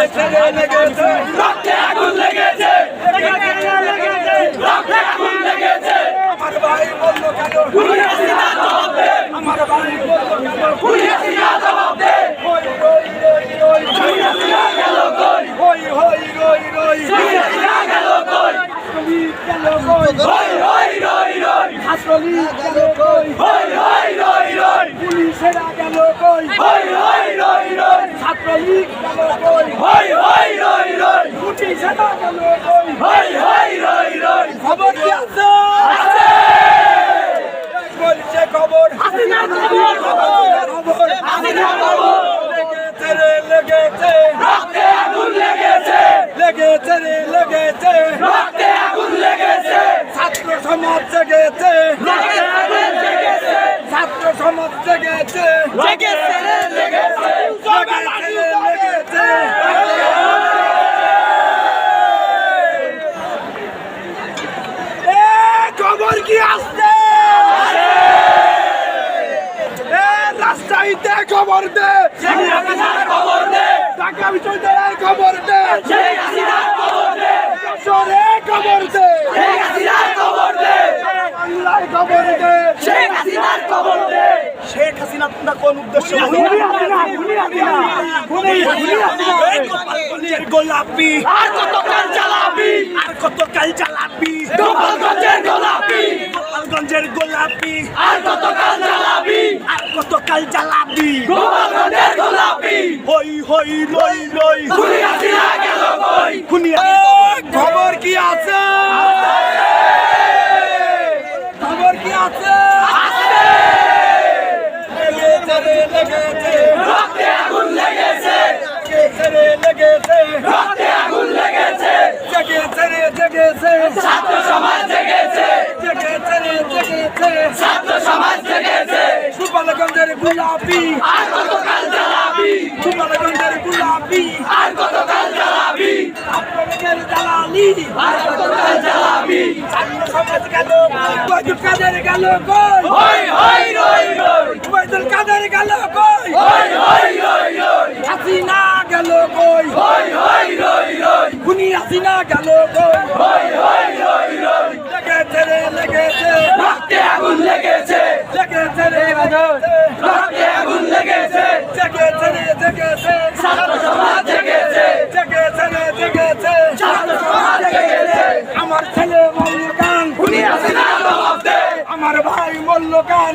রক্তে আগুন লেগেছে। রক্তে আগুন লেগেছে। আমার ভাই বলল কেন? খুনি হাসিনা জবাব দে। আমার ভাই বলল কেন? খুনি হাসিনা জবাব দে। হই হই রই রই খুনি হাসিনা গেল কই? হই হই রই রই খুনি হাসিনা গেল কই? আসলি গেল কই? হই হই রই রই। আসলি গেল কই? হই হই রই রই। পুলিশেরা গেল কই হই হই রই রই ছাত্রলীগ গেল কই হই হই রই রই পুলিশেরা গেল কই হই হই রই রই খবর কি আছে আছে বলছে খবর হাসিনা খবর খবর হাসিনা খবর লেগেছে রে লেগেছে রক্তে আগুন লেগেছে লেগেছে রে লেগেছে রক্তে আগুন লেগেছে ছাত্র সমাজ জেগেছে ছাত্র সমাজ জেগেছে খবর কি আসছে? খবর দে। খবর দে। ঢাকা বিশ্ববিদ্যালয়ে খবর দে। শেখ হাসিনার খবর দে। যশোরে খবর দে। শেখ হাসিনার খবর দে। বাংলায় খবর দে। শেখ হাসিনার খবর দে। শেখ হাসিনা তোমরা কোন উদ্দেশ্য গোলাপি। আর কতকাল চালাবি আর কত কাল চালাবি গোপালগঞ্জের গোলাপি। গোপালগঞ্জের গোলাপি। আর কত কাল চালাবি গোপালগঞ্জের গোলাপি। হই হই লই লই খুনি হাসিনা গেল কই? খুনিয়া খবর কি আছে? খবর কি আছে? রে লেগেছে। রক্তে আগুন লেগেছে। লেগেছে রক্তে আগুন লেগেছে। জেগেছে জেগেছে। ছাত্র সমাজ জেগেছে জেগেছে রে জেগেছে ছাত্র সমাজ জেগেছে। গোপালগঞ্জের গোলাপি। আর কতকাল চালাবি গোপালগঞ্জের গোলাপি। আর কতকাল চালাবি আপনাদের দালালি। আর কতকাল চালাবি ছাত্র সমাজ গেল। ওবায়দুল কাদের গেল কই? হই হই রই রই। ওবায়দুল কাদের গেল কই? হই হই রই রই। হাসিনা গেল কই? হই হই রই রই। খুনি হাসিনা গেল কই হই হই রই রই লেগেছে রে লেগেছে রক্তে আগুন লেগেছে লেগেছে রে লেগেছে রক্তে আগুন লেগেছে জেগেছে রে জেগেছে ছাত্র সমাজ জেগেছে জেগেছে রে জেগেছে ছাত্র সমাজ জেগেছে আমার ছেলে মল্লকান খুনি হাসিনা জবাব দে আমার ভাই মল্লকান।